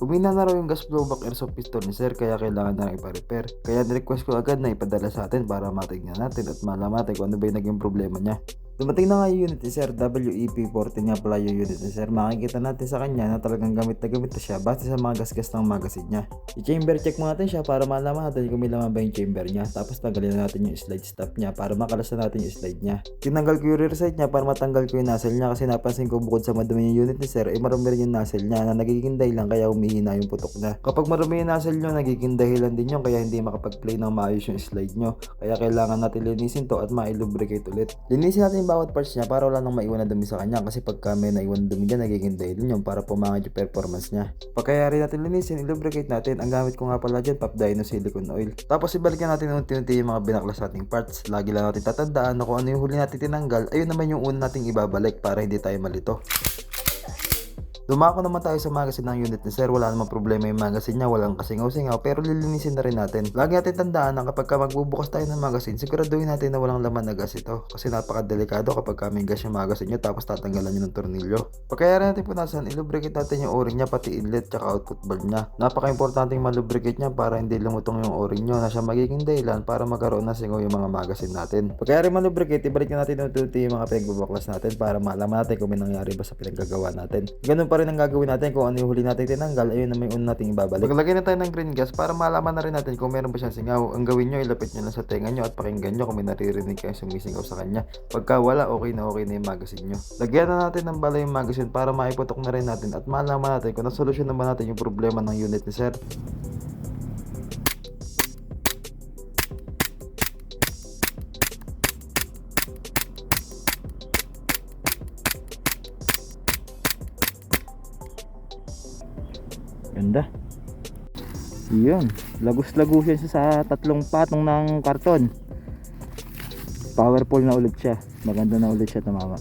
Umina na raw yung gas blowback airsoft pistol ni sir kaya kailangan na ipa-repair. Kaya nirequest ko agad na ipadala sa atin para matignan natin at malaman natin kung ano ba yung naging problema niya. Dumating na nga yung unit ni Sir, WEP-14 nga pala yung unit ni Sir. Makikita natin sa kanya na talagang gamit na gamit na siya base sa mga gasgas ng magazine niya. I-chamber check mo natin siya para malaman natin kung may laman ba yung chamber niya. Tapos tanggalin na natin yung slide stop niya para makalas na natin yung slide niya. Tinanggal ko yung rear sight niya para matanggal ko yung nozzle niya kasi napansin ko bukod sa madumi yung unit ni Sir, ay marami rin yung nozzle niya na nagiging dahilan kaya humihina yung putok niya. Kapag marumi yung nozzle niyo, nagiging dahilan din yun kaya hindi makapag-play ng maayos yung slide niyo. Kaya kailangan natin linisin to at ma-lubricate ulit. Linisin natin yung bawat parts niya para wala nang maiwan na dumi sa kanya kasi pagka may naiwan na dumi dyan, nagiging dahilan yun para pumangit yung performance niya. Pagkayari natin linisin, i-lubricate natin. Ang gamit ko nga pala dyan, Pop Dino Silicone Oil. Tapos ibalikan natin unti-unti yung mga binaklas nating parts. Lagi lang natin tatandaan na kung ano yung huli natin tinanggal, ayun naman yung una nating ibabalik para hindi tayo malito. Dumako naman tayo sa magazine ng unit ni Sir. Wala namang problema yung magazine niya. Walang kasingaw-singaw. Pero lilinisin na rin natin. Lagi natin tandaan na kapag ka magbubukas tayo ng magazine, siguraduhin natin na walang laman na gas ito. Kasi napakadelikado kapag ka may gas yung magazine nyo tapos tatanggalan nyo ng tornilyo. Pagkayari natin punasan, ilubricate natin yung o-ring niya pati inlet tsaka output valve niya. Napaka-importante yung malubricate niya para hindi lumutong yung o-ring nyo na siya magiging dahilan para magkaroon ng singaw yung mga magazine natin. Pagkayari malubricate, ibalik na natin unti-unti yung mga pinagbabaklas natin para malaman natin kung may nangyari ba sa pinaggagawa natin. Ganun pa rin ang gagawin natin kung ano yung huli natin tinanggal, ayun na may una nating ibabalik. Maglagay na tayo ng green gas para malaman na rin natin kung meron ba siyang singaw. Ang gawin nyo, ilapit nyo lang sa tenga nyo at pakinggan nyo kung may naririnig kayong sumisingaw sa kanya. Pagka wala, okay na okay na yung magazine nyo. Lagyan na natin ng bala yung magazine para maiputok na rin natin at malaman natin kung nasolusyon na ba natin yung problema ng unit ni Sir. Ganda. Yun. Lagos-lagos yan sa tatlong patong ng karton. Powerful na ulit siya. Maganda na ulit siya tumama.